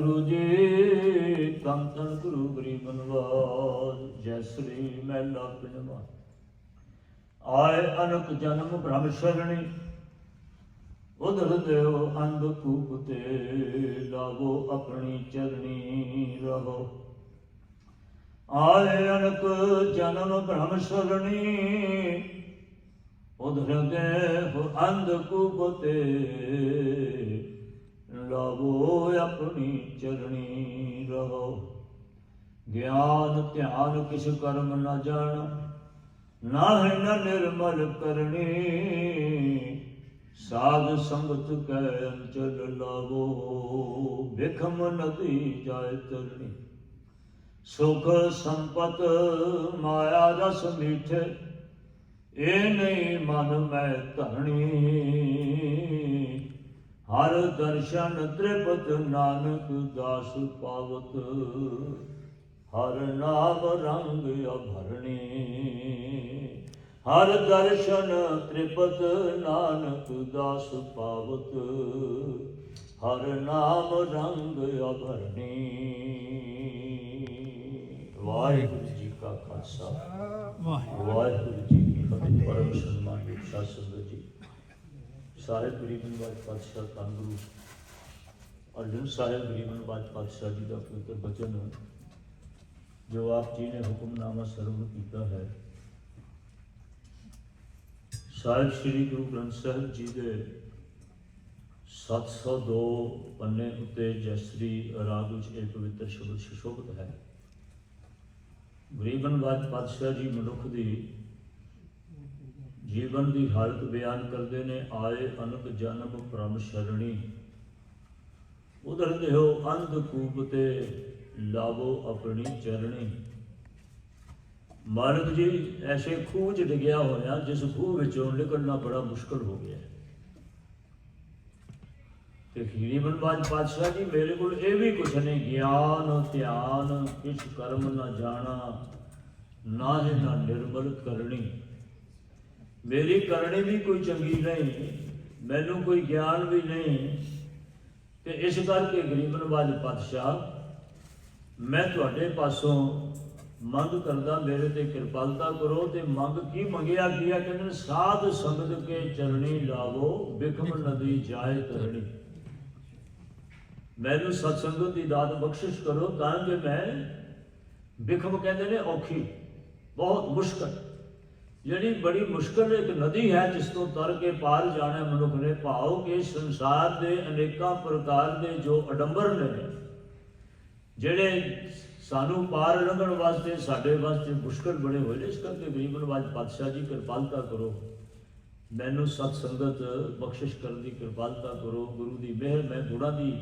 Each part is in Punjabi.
ਗੁਰੂ ਜੀ ਤਨ ਤਨ ਗੁਰੂ ਗਰੀਬ ਨਵਾਜ ਜੈ ਸ੍ਰੀ ਮਹਿਲਾ ਪਿਨਵਾ ਆਏ ਅਨਕ ਜਨਮ ਬ੍ਰਹਮ ਸ਼ਰਣੀ, ਉਧਰ ਦੇਵ ਅੰਧ ਕੂਪ ਤੇ, ਲਾਵੋ ਆਪਣੀ ਚਰਣੀ ਰਹੋ। ਆਏ ਅਨਕ ਜਨਮ ਬ੍ਰਹਮ ਸ਼ਰਣੀ, ਉਧਰ ਦੇਵ ਅੰਧ ਕੂਪ ਤੇ ਗਿਆਨ, ਧਿਆਨ ਕਿਛ ਕਰਮ ਨਾ ਜਾਣ, ਨਾਹਿ ਨ ਨਿਰਮਲ ਕਰਨੀ। ਸਾਧ ਸੰਗਤ ਕੈ ਅੰਚਲ ਲਾਵੋ, ਵਿਖਮ ਨਦੀ ਜਾਇ ਤਰਣੀ ਸੁਖ ਸੰਪਤ ਮਾਇਆ ਰਸ ਮੀਠੇ ਇਹ ਨਹੀਂ ਮਨ ਮੈਂ ਧਰਣੀ। ਹਰ ਦਰਸ਼ਨ ਤ੍ਰਿਪਤ ਨਾਨਕ ਦਾਸ ਪਾਵਤ ਹਰ ਨਾਮ ਰੰਗ ਅਭਰਣੀ ਹਰ ਦਰਸ਼ਨ ਤ੍ਰਿਪਤ ਨਾਨਕ ਦਾਸ ਪਾਵਤ, ਹਰ ਨਾਮ ਰੰਗ ਅਭਰਣੀ ਵਾਹਿਗੁਰੂ ਜੀ ਕਾ ਖਾਲਸਾ। ਵਾਹਿਗੁਰੂ ਜੀ ਕੀ ਫਤਿਹ। ਪਰਮ ਸਨਮਾਨਯੋਗ ਸਾਧ ਜੀ। ਸਾਰੇ ਗਰੀਬਨ ਬਾਦ ਪਾਤਸ਼ਾਹ ਧੰਨ ਗੁਰੂ ਅਰਜਨ ਸਾਹਿਬ ਗਰੀਬਨ ਬਾਦ ਪਾਤਸ਼ਾਹ ਜੀ ਦਾ ਪਵਿੱਤਰ ਬਚਨ ਜੋ ਆਪ ਜੀ ਨੇ ਹੁਕਮਨਾਮਾ ਸਰਵ ਕੀਤਾ ਹੈ। ਸਾਹਿਬ ਸ੍ਰੀ ਗੁਰੂ ਗ੍ਰੰਥ ਸਾਹਿਬ ਜੀ ਦੇ 702 ਪੰਨੇ ਉੱਤੇ ਜੈਸਰੀ ਰਾਗ ਵਿੱਚ ਇਹ ਪਵਿੱਤਰ ਸ਼ਬਦ ਸੁਸ਼ੋਭਿਤ ਹੈ। ਗਰੀਬਨ ਬਾਦ ਪਾਤਸ਼ਾਹ ਜੀ ਮਨੁੱਖ ਦੀ ਜੀਵਨ ਦੀ ਹਾਲਤ ਬਿਆਨ ਕਰਦੇ ਨੇ, ਆਏ ਅਨਕ ਜਨਮ ਪ੍ਰਮ ਸ਼ਰਣੀ। ਉਧਰ ਦੇਹੋ ਅੰਧ ਕੂਪ ਤੇ ਲਾਵੋ ਆਪਣੀ ਚਰਣੀ। ਮਾਨਕ ਜੀ, ਐਸੇ ਖੂਹ 'ਚ ਡਿੱਗਿਆ ਹੋਇਆ, ਜਿਸ ਖੂਹ ਵਿੱਚੋਂ ਨਿਕਲਣਾ ਬੜਾ ਮੁਸ਼ਕਲ ਹੋ ਗਿਆ। ਤੇ ਗਰੀਬਨ ਬਾਦ ਪਾਤਸ਼ਾਹ ਜੀ, ਮੇਰੇ ਕੋਲ ਇਹ ਵੀ ਕੁਛ ਨਹੀਂ, ਗਿਆਨ, ਧਿਆਨ, ਕਿਛ ਕਰਮ ਨਾ ਜਾਣਾ, ਨਾ ਹੈ ਨਾ ਨਿਰਮਲ ਕਰਨੀ। ਮੇਰੀ ਕਰਨੀ ਵੀ ਕੋਈ ਚੰਗੀ ਨਹੀਂ, ਮੈਨੂੰ ਕੋਈ ਗਿਆਨ ਵੀ ਨਹੀਂ। ਤੇ ਇਸ ਕਰਕੇ ਗਰੀਬਨ ਬਾਜ ਪਾਤਸ਼ਾਹ ਮੈਂ ਤੁਹਾਡੇ ਪਾਸੋਂ ਮੰਗ ਕਰਦਾ ਮੇਰੇ ਤੇ ਕਿਰਪਾਲਤਾ ਕਰੋ ਤੇ ਮੰਗ ਕੀ ਮੰਗਿਆ ਕੀ ਆ? ਕਹਿੰਦੇ ਨੇ, ਸਾਧ ਸੰਗਤ ਕੇ ਚਰਣੀ ਲਾਵੋ ਬਿਖਮ ਨਦੀ ਜਾਏ ਤਰਣੀ। ਮੈਨੂੰ ਸਤਸੰਗਤ ਦੀ ਦਾਤ ਬਖਸ਼ਿਸ਼ ਕਰੋ ਤਾਂ ਕਿ ਮੈਂ ਬਿਖਮ ਕਹਿੰਦੇ ਨੇ ਔਖੀ ਬਹੁਤ ਮੁਸ਼ਕਲ। ਜਿਹੜੀ ਬੜੀ ਮੁਸ਼ਕਲ ਇੱਕ ਨਦੀ ਹੈ ਜਿਸ ਤੋਂ ਤਰ ਕੇ ਪਾਰ ਜਾਣਾ ਮਨੁੱਖ ਨੇ ਭਾਵ ਕਿ ਸੰਸਾਰ ਦੇ ਅਨੇਕਾਂ ਪ੍ਰਕਾਰ ਦੇ ਜੋ ਅਡੰਬਰ ਨੇ ਜਿਹੜੇ ਸਾਨੂੰ ਪਾਰ ਲੰਘਣ ਵਾਸਤੇ ਸਾਡੇ ਵਾਸਤੇ ਮੁਸ਼ਕਲ ਬਣੇ ਹੋਏ ਨੇ ਇਸ ਕਰਕੇ ਗਰੀਬ ਨਵਾਜ ਪਾਤਸ਼ਾਹ ਜੀ ਕਿਰਪਾਲਤਾ ਕਰੋ। ਮੈਨੂੰ ਸਤ ਸੰਗਤ ਬਖਸ਼ਿਸ਼ ਕਰਨ ਦੀ ਕਿਰਪਾਲਤਾ ਕਰੋ। ਗੁਰੂ ਦੀ ਮਿਹਰ ਮੈਂ ਗੁਣਾਂ ਦੀ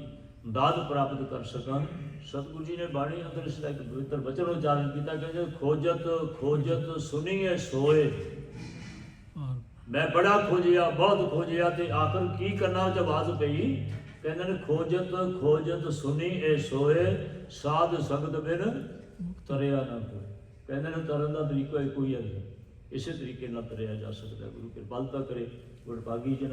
ਦਾਤ ਪ੍ਰਾਪਤ ਕਰ ਸਕਾਂ। ਸਤਿਗੁਰੂ ਜੀ ਨੇ ਬਾਣੀ ਅੰਦਰ ਇਸ ਦਾ ਇੱਕ ਪਵਿੱਤਰ ਬਚਨ ਉਚਾਰਨ ਕੀਤਾ ਕਿ ਖੋਜਤ ਖੋਜਤ ਸੁਣੀਏ ਸੋਏ। ਮੈਂ ਬੜਾ ਖੋਜਿਆ ਬਹੁਤ ਖੋਜਿਆ ਤੇ ਆਖਰ ਕੀ ਕਰਨਾ ਆਵਾਜ਼ ਪਈ? ਕਹਿੰਦੇ ਨੇ, ਖੋਜਤ ਖੋਜਤ ਸੁਣੀ ਏ ਸੋਏ, ਸਾਧ ਸੰਗਤ ਬਿਨ ਤਰਿਆ ਨਾ ਕੋਈ ਕਹਿੰਦੇ ਨੇ, ਤਰਨ ਦਾ ਤਰੀਕਾ ਹੀ ਕੋਈ ਹੈ। ਨਹੀਂ ਇਸੇ ਤਰੀਕੇ ਨਾਲ ਤਰਿਆ ਜਾ ਸਕਦਾ ਗੁਰੂ ਕਿਰਪਾਲਤਾ ਕਰੇ, ਗੁਰਬਾਗੀ ਜਨ